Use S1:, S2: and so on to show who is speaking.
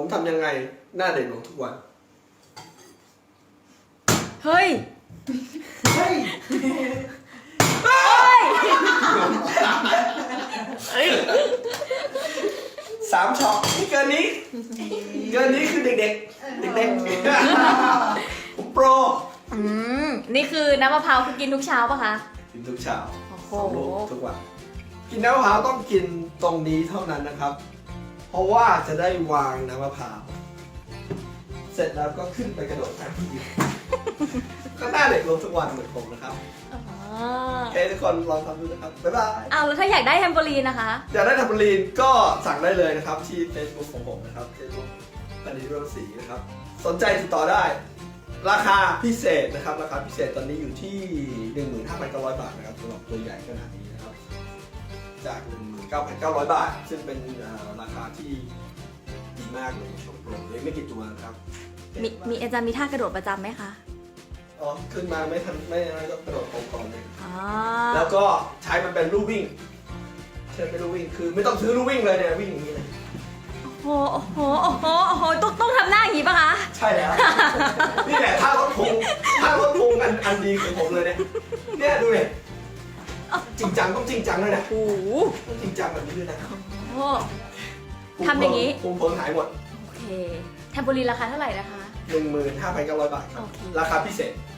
S1: ผมทำยังไงหน้าเด็กลงทุกวัน
S2: เฮ้ย
S1: เฮ้ย
S2: เฮ้ย
S1: สามช็อตนี่เกินนี้ เกินนี้คือเด็กๆ เด็กๆผมโปร
S2: อืม นี่คือน้ำมะพร้าวคือกินทุกเช้าปะคะ
S1: กินทุกเช้า
S2: โอ้โห
S1: สองลูกทุกวัน กินน้ำมะพร้าวต้องกินตรงนี้เท่านั้นนะครับ เพราะว่าจะได้วางน้ำมะพร้าวเสร็จแล้วก็ขึ้นไปกระโดดน้ำอีกก็หน้าเด็กลงทุกวันเหมือนผมนะครับ
S2: อ๋อ
S1: โอเคทุกคนลองทำดูนะครับ บ๊ายบาย
S2: เอาแล้วถ้าอยากได้แฮมโบรีนนะคะ
S1: อยากได้ทัมเบอรีนก็สั่งได้เลยนะครับ ที่ Facebook ของผมนะครับ Facebook ปณิรศรีนะครับ สนใจติดต่อได้ ราคาพิเศษนะครับ ราคาพิเศษตอนนี้อยู่ที่ 15,900 บาทนะครับสำหรับตัวใหญ่ขนาดนี้นะครับ จาก 19,900 บาท ซึ่งเป็นเอ่อราคาที่ดีมากเลยช่วงโปรเลยไม่กี่ตัวนะครับ
S2: มีมีอาจารย์มีท่ากระโดดประจำไหมคะ
S1: อ๋อ ขึ้นมาไม่ทันไม่อะไรก็กระโดดโค้งก่อนเลย
S2: อ๋อ
S1: แล้วก็ใช้มันเป็นลู่วิ่งใช้เป็นลู่วิ่งคือไม่ต้องซื้อลู่วิ่งเลยเนี่ยวิ่งอย่างนี้เลย
S2: โอ้โหโอ้โห โอ้โห โอ้โห ต้องต้องทำหน้าอย่างนี้ปะคะ
S1: ใช่แล้ว นี่แหละท่ารถพุงท่ารถพุงอันอันดีของผมเลยเนี่ย เนี่ยดูเนี่ย จริงจังต้องจริงจังเลยนะ
S2: โอ้โห
S1: ต้องจริงจังแบบนี้ด้วยนะ
S2: โอ้ทำอย่างนี้
S1: พุงเพิงหายหมด
S2: โอเคแฮมโบรีนราคาเท่าไหร่นะคะ
S1: หนึ่งหมื่นห้าพันเก้าร้อยบาทครับ
S2: โอเค
S1: ราคาพิเศษ
S2: โ